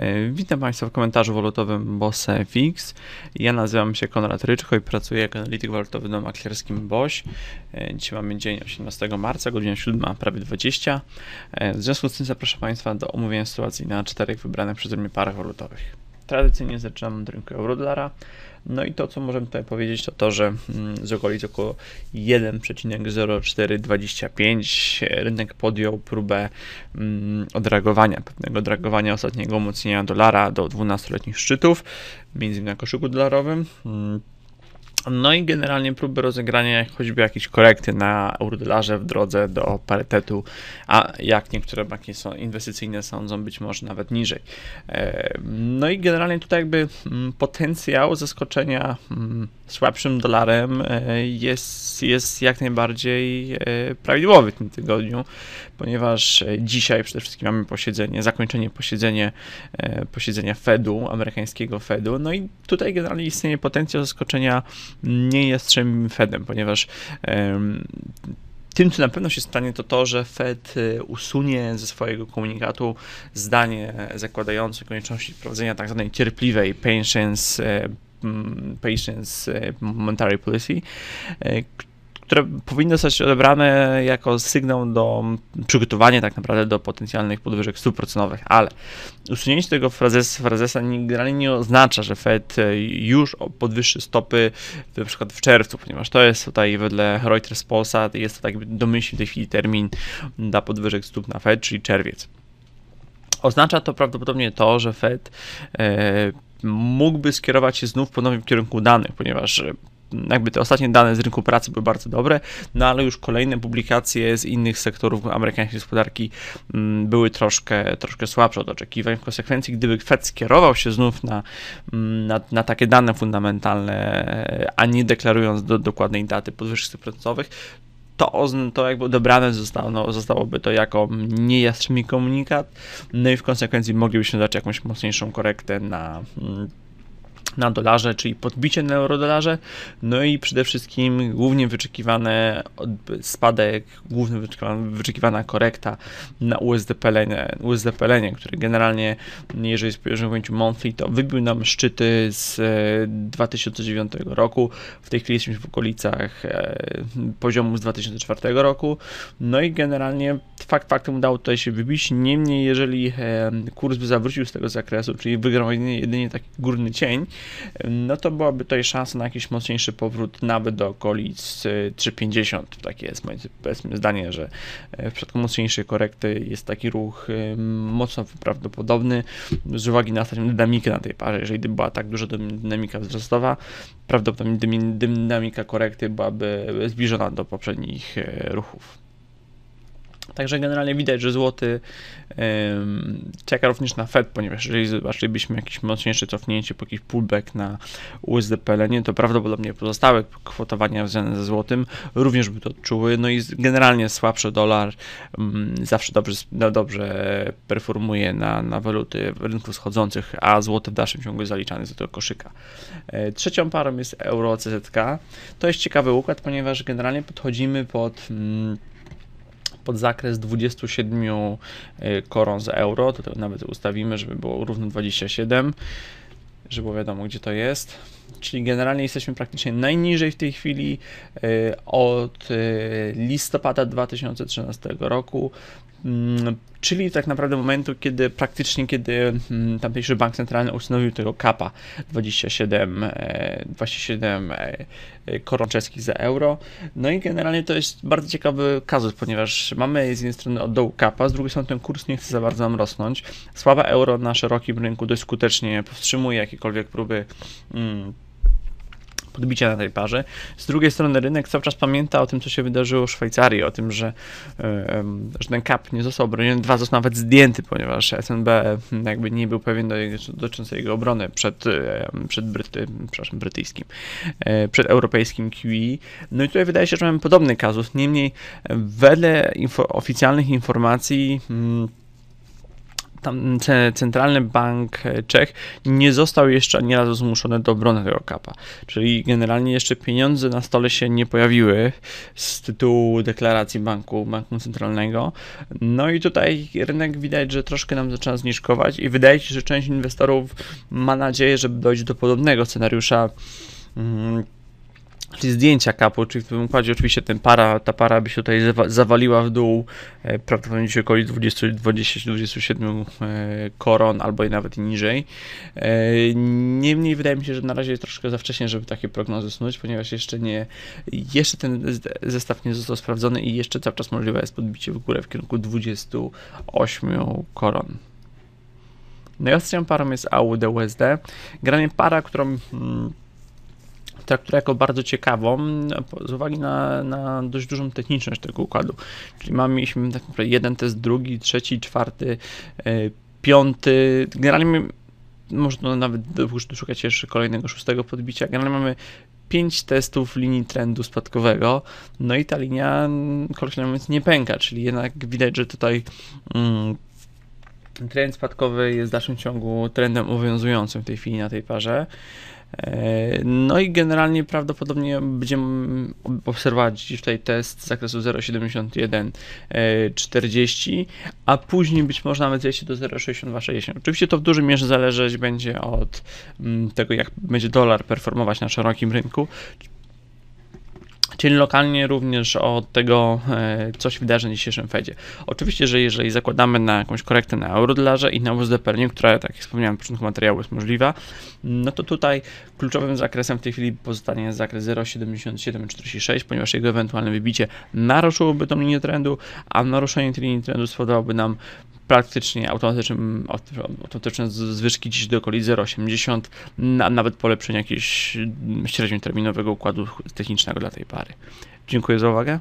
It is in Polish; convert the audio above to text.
E, witam Państwa w komentarzu walutowym BossFX. Ja nazywam się Konrad Ryczko i pracuję jako analityk walutowy na maklerskim BOŚ. E, dzisiaj mamy dzień 18 marca, godzina 7, prawie 20. E, w związku z tym zapraszam Państwa do omówienia sytuacji na czterech wybranych przeze mnie parach walutowych. Tradycyjnie zaczynam od rynku euro-dolara. No i to, co możemy tutaj powiedzieć, to to, że mm, z okolic około 1,0425 rynek podjął próbę mm, odreagowania, pewnego odreagowania ostatniego umocnienia dolara do 12-letnich szczytów, między innymi na koszyku dolarowym. No i generalnie próby rozegrania choćby jakiejś korekty na eurodolarze w drodze do parytetu, a jak niektóre banki są inwestycyjne sądzą, być może nawet niżej. E, no i generalnie tutaj jakby mm, potencjał zaskoczenia mm, słabszym dolarem e, jest, jest jak najbardziej e, prawidłowy w tym tygodniu, ponieważ dzisiaj przede wszystkim mamy posiedzenie, zakończenie posiedzenie, posiedzenia Fedu, amerykańskiego Fedu, no i tutaj generalnie istnieje potencjał zaskoczenia nie jastrzębim Fedem, ponieważ tym, co na pewno się stanie, to to, że Fed y, usunie ze swojego komunikatu zdanie zakładające konieczności prowadzenia tak zwanej cierpliwej patience, y, patience y, monetary policy, które powinny zostać odebrane jako sygnał do przygotowania tak naprawdę do potencjalnych podwyżek stóp procentowych, ale usunięcie tego frazesa, frazesa generalnie nie oznacza, że Fed już podwyższy stopy na przykład w czerwcu, ponieważ to jest tutaj wedle Reuters Polsat jest to tak domyślny w tej chwili termin dla podwyżek stóp na Fed, czyli czerwiec. Oznacza to prawdopodobnie to, że Fed e, mógłby skierować się znów ponownie w kierunku danych, ponieważ jakby te ostatnie dane z rynku pracy były bardzo dobre, no ale już kolejne publikacje z innych sektorów amerykańskiej gospodarki mm, były troszkę, troszkę słabsze od oczekiwań. W konsekwencji, gdyby Fed skierował się znów na, mm, na, na takie dane fundamentalne, a nie deklarując do dokładnej daty podwyżek procentowych, to, to jakby odebrane zostało, no, zostałoby to jako niejastrzębi komunikat, no i w konsekwencji moglibyśmy dać jakąś mocniejszą korektę na mm, na dolarze, czyli podbicie na eurodolarze, no i przede wszystkim głównie wyczekiwane spadek, głównie wyczekiwana, korekta na USDPLN, USDPLN, który generalnie, jeżeli spojrzymy w ujęciu monthly, to wybił nam szczyty z 2009 e, roku, w tej chwili jesteśmy w okolicach e, poziomu z 2004 roku, no i generalnie fakt faktem udało tutaj się wybić, niemniej jeżeli e, kurs by zawrócił z tego zakresu, czyli wygrał jedynie, jedynie taki górny cień, no to byłaby tutaj szansa na jakiś mocniejszy powrót nawet do okolic 3,50. Takie jest moje zdanie, że e, w przypadku mocniejszej korekty jest taki ruch e, mocno prawdopodobny z uwagi na ostatnią dynamikę na tej parze. Jeżeli była tak duża dynamika wzrostowa, prawdopodobnie dynamika korekty byłaby zbliżona do poprzednich ruchów. Także generalnie widać, że złoty um, czeka również na Fed, ponieważ jeżeli zobaczylibyśmy jakieś mocniejsze cofnięcie po jakiś pullback na USDPLN, to prawdopodobnie pozostałe kwotowania związane ze złotym również by to odczuły. No i generalnie słabszy dolar um, zawsze dobrze, no dobrze performuje na, na waluty w rynku schodzących, a złoty w dalszym ciągu jest zaliczany do tego koszyka. E, trzecią parą jest euro CZK. To jest ciekawy układ, ponieważ generalnie podchodzimy pod. Um, pod zakres 27 y, koron z euro, to nawet ustawimy, żeby było równo 27, żeby było wiadomo, gdzie to jest. Czyli generalnie jesteśmy praktycznie najniżej w tej chwili y, od y, listopada 2013 roku. Mm, czyli tak naprawdę momentu, kiedy praktycznie, kiedy mm, tamtejszy bank centralny ustanowił tego kapa 27, 27 e, e, koron czeskich za euro. No i generalnie to jest bardzo ciekawy kazus, ponieważ mamy z jednej strony od dołu kapa, z drugiej strony ten kurs nie chce za bardzo nam rosnąć. Słaba euro na szerokim rynku dość skutecznie powstrzymuje jakiekolwiek próby mm, podbicia na tej parze. Z drugiej strony rynek cały czas pamięta o tym, co się wydarzyło w Szwajcarii, o tym, że, że ten kap nie został obroniony, dwa został nawet zdjęty, ponieważ SNB jakby nie był pewien do dotyczącej jego obrony przed, przed Bryty, przepraszam, brytyjskim, e, przed europejskim QE. No i tutaj wydaje się, że mamy podobny kazus, niemniej wedle info, oficjalnych informacji hmm, tam Centralny Bank Czech nie został jeszcze ani razu zmuszony do obrony tego kapa. Czyli generalnie jeszcze pieniądze na stole się nie pojawiły z tytułu deklaracji banku, banku centralnego. No i tutaj rynek widać, że troszkę nam zaczyna zniżkować i wydaje się, że część inwestorów ma nadzieję, że dojdzie do podobnego scenariusza. Hmm, czyli zdjęcia kapu, czyli w tym układzie oczywiście ten para, ta para by się tutaj zawaliła w dół e, prawdopodobnie około 20-27 koron albo i nawet niżej. E, niemniej wydaje mi się, że na razie jest troszkę za wcześnie, żeby takie prognozy snuć, ponieważ jeszcze nie, jeszcze ten zestaw nie został sprawdzony i jeszcze cały czas możliwe jest podbicie w górę w kierunku 28 koron. No i parą jest AUD USD. Granie para, którą hmm, traktuję jako bardzo ciekawą z uwagi na, na dość dużą techniczność tego układu. Czyli mamy, mieliśmy tak naprawdę jeden test, drugi, trzeci, czwarty, e, piąty. Generalnie można nawet szukać jeszcze kolejnego szóstego podbicia. Generalnie mamy pięć testów linii trendu spadkowego, no i ta linia kolokwialnie mówiąc nie pęka, czyli jednak widać, że tutaj mm, trend spadkowy jest w dalszym ciągu trendem obowiązującym w tej chwili na tej parze. E, no i generalnie prawdopodobnie będziemy obserwować tutaj test z zakresu 0,71 40, e, a później być może nawet zejść do 0,6260. Oczywiście to w dużej mierze zależeć będzie od mm, tego, jak będzie dolar performować na szerokim rynku, czyli lokalnie również od tego, e, co się wydarzy na dzisiejszym Fedzie. Oczywiście, że jeżeli zakładamy na jakąś korektę na eurodolarze i na USD która, tak jak wspomniałem w początku materiału, jest możliwa, no to tutaj kluczowym zakresem w tej chwili pozostanie zakres 0,7746, ponieważ jego ewentualne wybicie naruszyłoby tą linię trendu, a naruszenie tej linii trendu spowodowałoby nam praktycznie automatycznym, automatyczne zwyżki dziś do okolicy 0,80, a nawet polepszenie jakiegoś średnioterminowego układu technicznego dla tej pary. Dziękuję za uwagę.